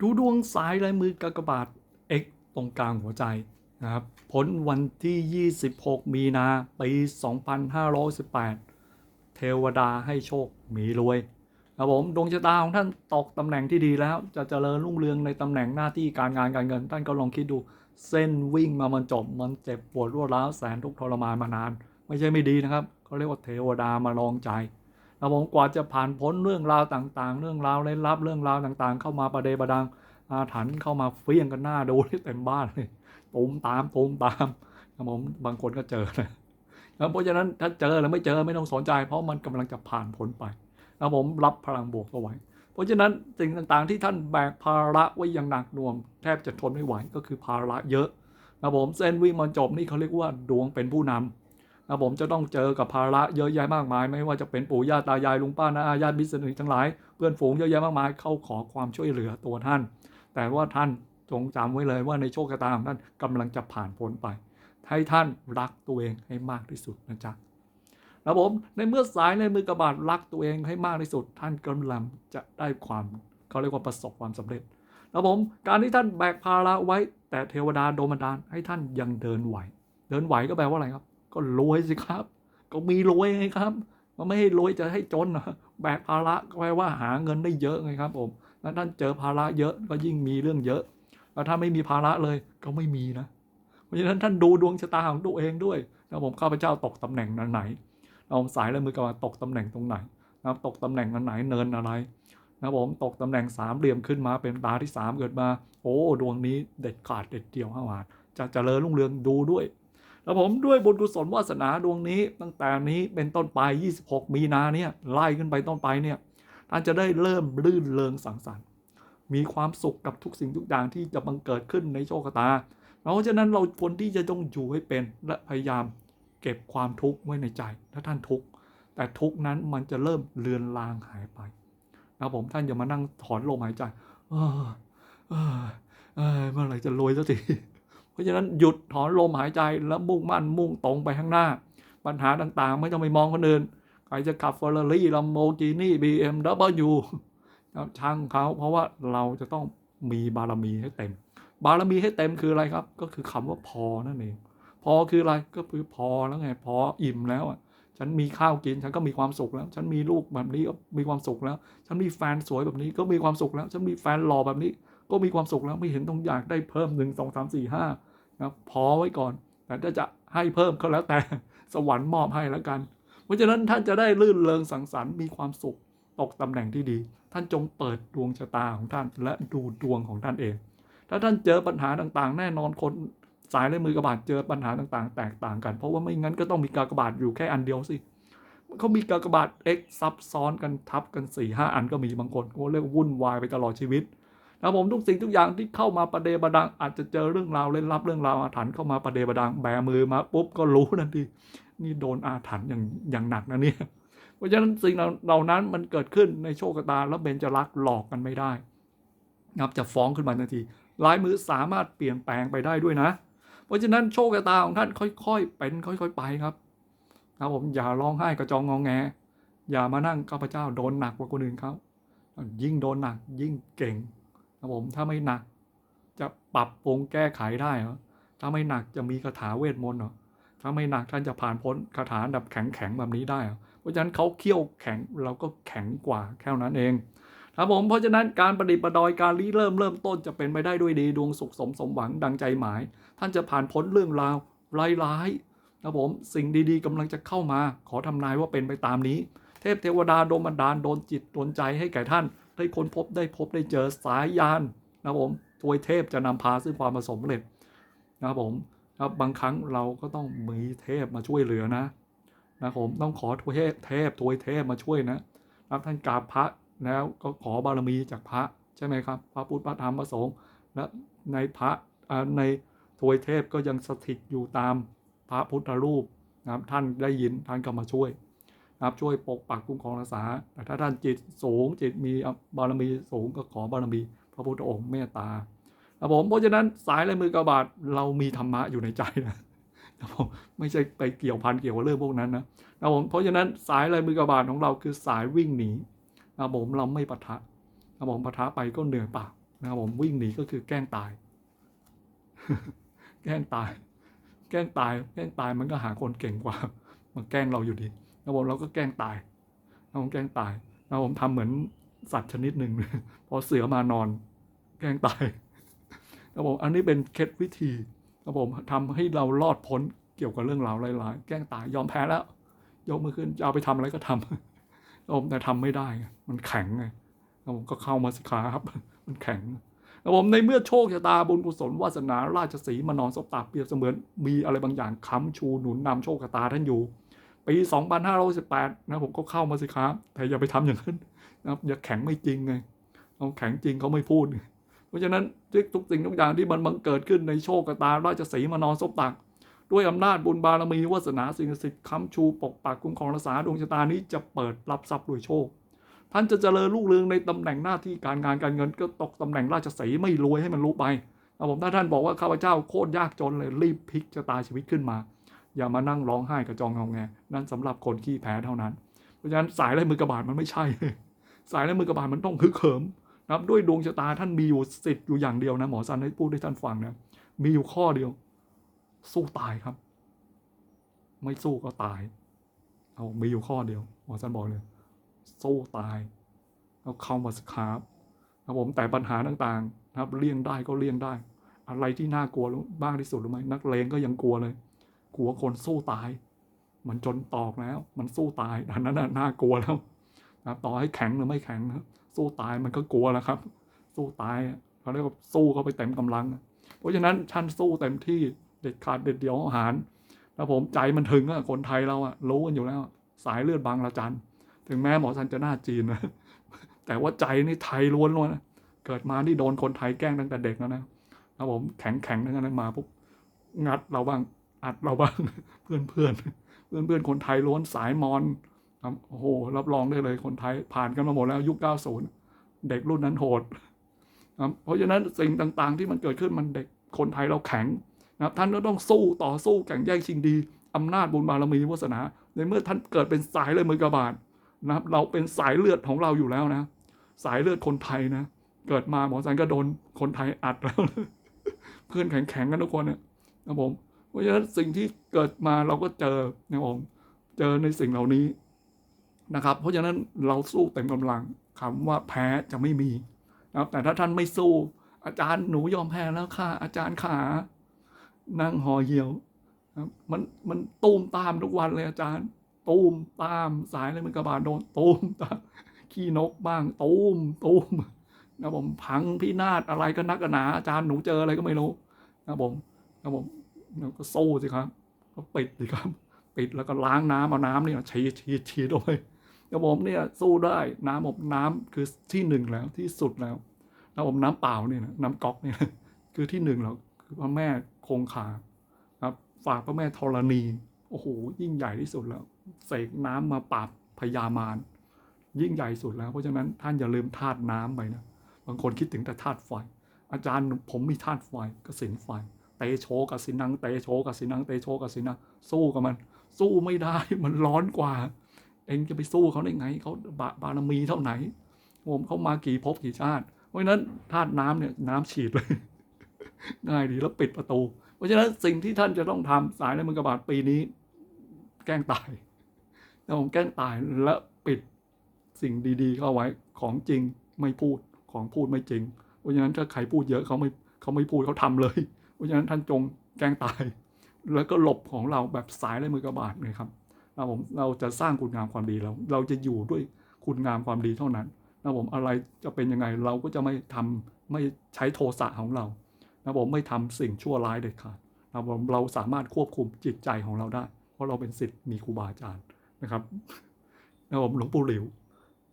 ดูดวงสายลายมือกากบาท X ตรงกลางหัวใจนะครับผลวันที่ 26 มีนาปี 2518 เทวดาให้โชคมีรวยครับผมดวงชะตาของท่านตกตำแหน่งที่ดีแล้ว จะเจริญรุ่งเรืองในตำแหน่งหน้าที่การงานการเงิน ท่านก็ลองคิดดูเส้นวิ่งมามันจบมันเจ็บปวดรวดร้าวแสนทุกทรมานมานาน ไม่ใช่ไม่ดีนะครับเขาเรียกว่าเทวดามาลองใจ ครับผมกว่าจะผ่านพ้นเรื่องราวต่างๆ เรื่องราวเล่นลับเรื่องราวต่างๆ เข้ามาประเดประดังอาถรรพ์เข้ามาเฟี้ยงกันหน้าดูที่เต็มบ้านเลยตูมตามตูมตามครับผมบางคนก็เจอนะเพราะฉะนั้นถ้าเจอหรือไม่เจอไม่ต้องสนใจ เพราะมันกำลังจะผ่านพ้นไปครับผมรับพลังบวกเอาไว้ เพราะฉะนั้นสิ่งต่างๆที่ท่านแบกภาระไว้อย่างหนักหน่วง แทบจะทนไม่ไหวก็คือภาระเยอะครับผมเส้นวิ่งมันจบนี่เขาเรียกว่าดวงเป็นผู้นำ นะผมจะต้องเจอกับภาระเยอะแยะมากมาย ไม่ว่าจะเป็นปู่ย่าตายายลุงป้าน้าญาติมิตรสนิททั้งหลายเพื่อนฝูงเยอะแยะมากมายเข้าขอความช่วยเหลือตัวท่าน แต่ว่าท่านจงจำไว้เลยว่าในโชคชะตาของท่านกำลังจะผ่านพ้นไป ให้ท่านรักตัวเองให้มากที่สุดนะจ๊ะนะผมในเมื่อสายในมือกระบาดรักตัวเองให้มากที่สุด ท่านกำลังจะได้ความเขาเรียกว่าประสบความสำเร็จนะผมการที่ท่านแบกภาระไว้แต่เทวดาโดนบันดาลให้ท่านยังเดินไหว เดินไหวก็แปลว่าอะไรครับ ก็รวยสิครับ ก็มีรวยไงครับ มันไม่ให้รวยจะให้จนแบกภาระก็แปลว่าหาเงินได้เยอะไงครับผมแล้วท่านเจอภาระเยอะก็ยิ่งมีเรื่องเยอะแล้วถ้าไม่มีภาระเลยก็ไม่มีนะ เพราะฉะนั้นท่านดูดวงชะตาของตัวเองด้วยนะผมข้าพเจ้าตกตำแหน่งไหนเราสายและมือกับว่าตกตำแหน่งตรงไหนนะครับตกตำแหน่งอันไหนเนินอะไรนะผมตกตำแหน่งสามเหลี่ยมขึ้นมาเป็นตาที่สามเกิดมา โอ้ ดวงนี้เด็ดขาดเด็ดเดี่ยวห้าหาดจะเจริญรุ่งเรืองดูด้วย แล้วผมด้วยบุญกุศลวาสนาดวงนี้ตั้งแต่นี้เป็นต้นไป 26 มีนาเนี่ยไล่ขึ้นไปต้นไปเนี่ยท่านจะได้เริ่มลื่นเริงสังสรรค์ มีความสุขกับทุกสิ่งทุกอย่างที่จะบังเกิดขึ้นในโชคชะตาเพราะฉะนั้นเราควรที่จะต้องอยู่ให้เป็นและพยายามเก็บความทุกข์ไว้ในใจ ถ้าท่านทุกข์แต่ทุกข์นั้นมันจะเริ่มเลือนลางหายไปนะผมท่านอย่ามานั่งถอนลมหายใจเออเออเออเมื่อไหร่จะรวยสักที ราะฉะนั้นหยุดถอนลมหายใจแล้วมุ่งมั่นมุ่งตรงไปข้างหน้า ปัญหาต่างๆ ไม่ต้องไปมองคนอื่นใครจะขับเฟอร์รารี่ลัมโบกินี่บีเอ็มดับเบิลยูช่างเขาเพราะว่าเราจะต้องมีบารมีให้เต็ม บารมีให้เต็มคืออะไรครับ ก็คือคำว่าพอนั่นเอง พอคืออะไรก็คือพอแล้วไงพออิ่มแล้วอะฉันมีข้าวกินฉันก็มีความสุขแล้ว ฉันมีลูกแบบนี้ก็มีความสุขแล้ว ฉันมีแฟนสวยแบบนี้ก็มีความสุขแล้ว ฉันมีแฟนหล่อแบบนี้ ก็มีความสุขแล้วไม่เห็นต้องอยากได้เพิ่มหนึ่งสองสามสี่ห้า นะพอไว้ก่อนแต่ถ้าจะให้เพิ่มก็แล้วแต่สวรรค์มอบให้แล้วกัน เพราะฉะนั้นท่านจะได้ลื่นเริงสังสรรค์มีความสุขตกตำแหน่งที่ดี ท่านจงเปิดดวงชะตาของท่านและดูดวงของท่านเอง ถ้าท่านเจอปัญหาต่างๆ แน่นอนคนสายและมือกระบาดเจอปัญหาต่างๆ แตกต่างกัน เพราะว่าไม่งั้นก็ต้องมีกากบาทอยู่แค่อันเดียวสิเขามีกากบาท X ซับซ้อนกันทับกัน4ี่ห้าอันก็มีบางคนก็เรียกวุ่นวายไปตลอดชีวิต นะผมทุกสิ่งทุกอย่างที่เข้ามาประเดประดัง อาจจะเจอเรื่องราวเล่นลับเรื่องราวอาถรรพ์เข้ามาประเดประดังแบมือมาปุ๊บก็รู้ทันทีนี่โดนอาถรรพ์อย่างอย่างหนักนะเนี่ยเพราะฉะนั้นสิ่งเหล่านั้นมันเกิดขึ้นในโชคชะตาแล้วเบญจรักษ์หลอกกันไม่ได้นะครับจะฟ้องขึ้นมาทันทีลายมือสามารถเปลี่ยนแปลงไปได้ด้วยนะ เพราะฉะนั้นโชคชะตาของท่านค่อยๆเป็นค่อย ๆ ไปครับครับผมอย่าร้องไห้กระจองงองแง อย่ามานั่งข้าพเจ้าโดนหนักกว่าคนอื่นเขายิ่งโดนหนักยิ่งเก่ง ครับผมถ้าไม่หนัก จะปรับปรุงแก้ไขได้เหรอถ้าไม่หนักจะมีคาถาเวทมนต์เหรอถ้าไม่หนักท่านจะผ่านพ้นคาถาแบบแข็งๆแบบนี้ได้เหรอเพราะฉะนั้นเขาเขี้ยวแข็งเราก็แข็งกว่าแค่นั้นเองครับผมเพราะฉะนั้นการประดิษฐ์ประดอยการริเริ่มเริ่มต้นจะเป็นไปได้ด้วยดีดวงสุขสมสมหวังดังใจหมาย ท่านจะผ่านพ้นเรื่องราวร้ายๆครับผมสิ่งดีๆกำลังจะเข้ามา ขอทำนายว่าเป็นไปตามนี้ เทพเทวดาโดนบันดาลโดนจิตโดนใจให้แก่ท่าน ได้ค้นพบได้พบได้เจอสายยานนะครับผมทวยเทพจะนำพาซึ่งความประสบเร็จนะครับผมครับบางครั้งเราก็ต้องมีเทพมาช่วยเหลือนะนะครับผมต้องขอทวยเทพทวยเทพมาช่วยนะรับท่านกราบพระแล้วก็ขอบารมีจากพระใช่ไหมครับ พระพุทธพระธรรมพระสงฆ์และในพระในทวยเทพก็ยังสถิตอยู่ตามพระพุทธรูปนะครับท่านได้ยินท่านก็มาช่วย นะครับช่วยปกปักคุ้มครองรักษาแต่ถ้าท่านจิตสูงจิตมีบารมีสูงก็ขอบารมี พระพุทธองค์เมตตาครับผมเพราะฉะนั้นสายลายมือกระบาดเรามีธรรมะอยู่ในใจนะครับผมไม่ใช่ไปเกี่ยวพันเกี่ยวกับเรื่องพวกนั้นนะครับผมเพราะฉะนั้นสายลายมือกระบาดของเราคือสายวิ่งหนีนะครับผมเราไม่ปะทะนะครับผมปะทะไปก็เหนื่อยปล่านะครับผมวิ่งหนีก็คือแกล้งตาย แกล้งตาย แกล้งตาย แกล้งตายมันก็หาคนเก่งกว่ามาแกล้งเราอยู่ดี นะผมเราก็แกล้งตายนะผมแกล้งตายนะผมทำเหมือนสัตว์ชนิดหนึ่งพอเสือมานอน แกล้งตายนะผมอันนี้เป็นเคล็ดวิธีนะผมทำให้เรารอดพ้นเกี่ยวกับเรื่องราวร้ายๆแกล้งตายยอมแพ้แล้ว ยกมือขึ้นจะเอาไปทำอะไรก็ทำนะผมแต่ทำไม่ได้ มันแข็งไงนะผมก็เข้ามาสิครับ มันแข็งนะผมในเมื่อโชคชะตาบุญกุศลวาสนาราชสีมานอนสบตาเปรียบเสมือนมีอะไรบางอย่างค้ำชูหนุนนำโชคชะตาท่านอยู่ ปี2518นะผมก็เข้ามาสิครับ แต่อย่าไปทำอย่างนั้นนะครับอย่าแข็งไม่จริงไงเอาแข็งจริงเขาไม่พูดไงเพราะฉะนั้นทุกสิ่งทุกอย่างที่มันบังเกิดขึ้นในโชคชะตาราชสีมานอนซบตัก ด้วยอำนาจบุญบารมีวาสนาสิ่งศักดิ์สิทธิ์ค้ำชูปกปักคุ้มครองรักษาดวงชะตานี้จะเปิดรับทรัพย์รวยโชค ท่านจะเจริญรุ่งเรืองในตำแหน่งหน้าที่การงานการเงินก็ตกตำแหน่งราชสีไม่รวยให้มันรู้ไปนะผมถ้าท่านบอกว่าข้าพเจ้าโคตรยากจนเลยรีบพลิกชะตาชีวิตขึ้นมา อย่ามานั่งร้องไห้กระจองงอแงนั่นสำหรับคนขี้แพ้เท่านั้น เพราะฉะนั้นสายลายมือกระบาดมันไม่ใช่ สายลายมือกระบาดมันต้องฮึกเหิมนะด้วยดวงชะตาท่านมีอยู่สิทธิ์อยู่อย่างเดียวนะหมอซันให้พูดให้ท่านฟังนะมีอยู่ข้อเดียว สู้ตายครับ ไม่สู้ก็ตาย เอามีอยู่ข้อเดียวหมอซันบอกเลยสู้ตายเอาเข้ามาสครับครับผมแต่ปัญหาต่างๆนะครับเลี่ยงได้ก็เลี่ยงได้ อะไรที่น่ากลัวบ้างที่สุดรู้ไหมนักเลงก็ยังกลัวเลย กลัวคนสู้ตาย มันจนตอกแล้ว มันสู้ตายอันนั้นน่ากลัวแล้วนะครับต่อให้แข็งหรือไม่แข็งนะสู้ตายมันก็กลัวแล้วครับ สู้ตายเขาเรียกว่าสู้เขาไปเต็มกำลัง เพราะฉะนั้นท่านสู้เต็มที่เด็ดขาดเด็ดเดี่ยวอาหารนะผมใจมันถึงอะคนไทยเราอะรู้กันอยู่แล้ว สายเลือดบางละจันถึงแม้หมอซันจะหน้าจีนนะแต่ว่าใจนี่ไทยล้วนล้วนะเกิดมานี่โดนคนไทยแกล้งตั้งแต่เด็กแล้วนะครับผมแข็งแข็งทั้งนั้นมาปุ๊บงัดเราบ้าง อัดเราบ้างเพื่อนเพื่อนเพื่อนเพื่อนคนไทยล้วนสายมอนครับโอ้โหรับรองได้เลยคนไทยผ่านกันมาหมดแล้วยุค 90 เด็กรุ่นนั้นโหดครับเพราะฉะนั้นสิ่งต่างๆ ที่มันเกิดขึ้นมันเด็กคนไทยเราแข็งนะครับท่านก็ต้องสู้ต่อสู้แข่งแย่งชิงดีอำนาจบุญบารมีวาสนา ในเมื่อท่านเกิดเป็นสายเลยมือกระบาดนะครับ เราเป็นสายเลือดของเราอยู่แล้วนะ สายเลือดคนไทยนะ เกิดมาหมอสันก็โดนคนไทยอัดแล้ว เพื่อนแข็งๆกันทุกคนเนี่ยนะผม เพราะฉะนั้นสิ่งที่เกิดมาเราก็เจอนะผมเจอในสิ่งเหล่านี้นะครับ เพราะฉะนั้นเราสู้เต็มกำลังคำว่าแพ้จะไม่มีนะครับ แต่ถ้าท่านไม่สู้ อาจารย์หนูยอมแพ้แล้วค่ะ อาจารย์ขา นั่งหอเหี่ยวมันมันตูมตามทุกวันเลยอาจารย์ ตูมตามสายเลยมันกระบาดโดนตูมตามขี้นกบ้างตูมตูมนะผมพังพินาศอะไรก็นักกนหนาอาจารย์หนูเจออะไรก็ไม่รู้นะผมนะผม ก็สู้สิครับ ก็ปิดสิครับ ปิดแล้วก็ล้างน้ำเอาน้ำเนี่ยฉีดฉีดฉีดออกไปนะผมเนี่ยสู้ได้น้ำอบน้ำคือที่หนึ่งแล้วที่สุดแล้วนะผมน้ำเปล่าเนี่ยนะน้ำก๊อกเนี่ยคือที่หนึ่งแล้วคือพระแม่คงคาครับ ฝากพระแม่ธรณีโอ้โหยิ่งใหญ่ที่สุดแล้วเสกน้ำมาปราบพญามารยิ่งใหญ่สุดแล้ว เพราะฉะนั้นท่านอย่าลืมธาตุน้ำไปนะบางคนคิดถึงแต่ธาตุไฟ อาจารย์ผมมีธาตุไฟกสินไฟ เตโชกัสินังเตโชกัสินังเตโชกัสินังสู้กับมัน สู้ไม่ได้มันร้อนกว่า เองจะไปสู้เขาได้ไงเขาบาบารมีเท่าไหนผมเขามากี่ภพกี่ชาติ เพราะฉะนั้นธาตุน้ำเนี่ยน้ำฉีดเลยง่ายดีแล้วปิดประตู เพราะฉะนั้นสิ่งที่ท่านจะต้องทำสายในมือกรบาดปีนี้ แกล้งตายแล้วผมแกล้งตายและปิดสิ่งดี ๆ เข้าไว้ของจริงไม่พูดของพูดไม่จริง เพราะฉะนั้นถ้าใครพูดเยอะเขาไม่เขาไม่พูดเขาทำเลยเราะฉะนั้นท่านจงแกล้งตาย แล้วก็หลบของเราแบบสายในมือกระบาดเลยครับนะผมเราจะสร้างคุณงามความดีเราเราจะอยู่ด้วยคุณงามความดีเท่านั้นนะผมอะไรจะเป็นยังไงเราก็จะไม่ทำไม่ใช้โทสะของเรานะผมไม่ทำสิ่งชั่วร้ายเด็ดขาดนะผมเราสามารถควบคุมจิตใจของเราได้ เพราะเราเป็นศิษย์มีครูบาอาจารย์นะครับนะผมหลวงปู่หลิว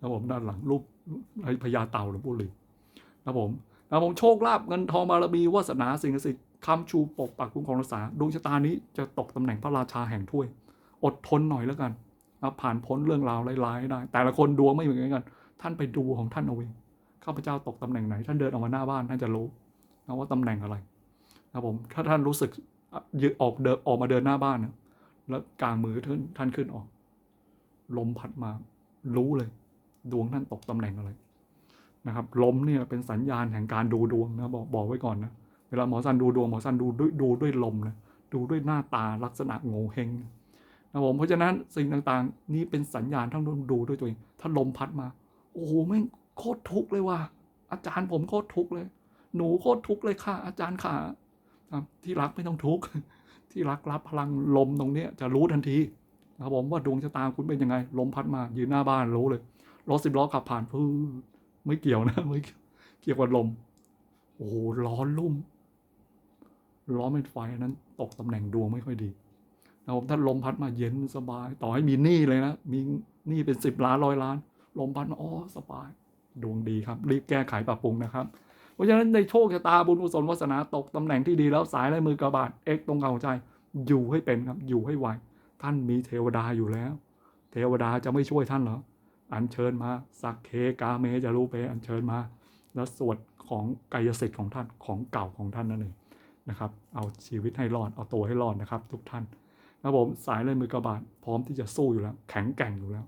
นะผมด้านหลังรูปพญาเต่าหลวงปู่หลิวนะผมนะผมโชคลาภเงินทองบารมีวาสนาสิ่งศักดิ์สิทธิ์ คำชูปกปักคุ้มครองรักษาดวงชะตานี้จะตกตำแหน่งพระราชาแห่งถ้วย อดทนหน่อยแล้วกันนะผ่านพ้นเรื่องราวร้ายๆได้ แต่ละคนดวงไม่เหมือนกัน ท่านไปดูของท่านเอาเองข้าพเจ้าตกตำแหน่งไหน ท่านเดินออกมาหน้าบ้านท่านจะรู้นะว่าตำแหน่งอะไรนะผมถ้าท่านรู้สึกยืดออกเดินออกมาเดินหน้าบ้านนะแล้วกลางมือท่านท่านขึ้นออก ลมพัดมา รู้เลย ดวงท่านตกตำแหน่งอะไรนะครับลมเนี่ยเป็นสัญญาณแห่งการดูดวงนะบอกบอกไว้ก่อนนะ เวลาหมอสันดูดวงหมอสันดูด้วยดูด้วยลมนะดูด้วยหน้าตาลักษณะโง่เฮงนะผมเพราะฉะนั้นสิ่งต่างๆ นี่เป็นสัญญาณทั้งดูด้วยตัวเองถ้าลมพัดมา โอ้โหแม่งโคตรทุกข์เลยว่ะอาจารย์ผมโคตรทุกข์เลย หนูโคตรทุกข์เลยค่ะ อาจารย์ค่ะที่รักไม่ต้องทุกข์ที่รักรับพลังลมตรงเนี้ยจะรู้ทันทีนะครับผมว่าดวงชะตาคุณเป็นยังไง ลมพัดมายืนหน้าบ้านรู้เลยรถสิบล้อขับผ่านพื้ไม่เกี่ยวนะไม่เกี่ยวกับลม โอ้โหร้อนลุ่ม ร้อนเป็นไฟอันนั้น ตกตำแหน่งดวงไม่ค่อยดีนะครับถ้าลมพัดมาเย็นสบาย ต่อให้มีหนี้เลยนะมีหนี้เป็นสิบล้านร้อยล้าน ลมพัดมาอ๋อสบาย ดวงดีครับ รีบแก้ไขปรับปรุงนะครับ เพราะฉะนั้นในโชคชะตาบุญกุศลวาสนาตกตำแหน่งที่ดีแล้วสายลายมือกระบาดเอ็กตรงเกลาใจ อยู่ให้เป็นครับอยู่ให้ไวท่านมีเทวดาอยู่แล้ว เทวดาจะไม่ช่วยท่านเหรออัญเชิญมาสักเคกาเมจะรู้เปอัญเชิญมา แล้วสวดของกายสิทธิ์ของท่านของเก่าของท่านนั่นเอง นะครับ เอาชีวิตให้รอด เอาตัวให้รอดนะครับทุกท่านนะครับผมสายเลยมือกระบาดพร้อมที่จะสู้อยู่แล้ว แข็งแกร่งอยู่แล้ว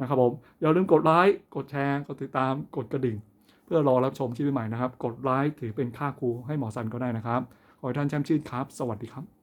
นะครับผมอย่าลืมกดไลค์กดแชร์ กดติดตามกดกระดิ่ง เพื่อรอรับชมคลิปใหม่นะครับ กดไลค์ถือเป็นค่าครูให้หมอสันก็ได้นะครับ ขอให้ท่านแชมป์ชื่นครับ สวัสดีครับ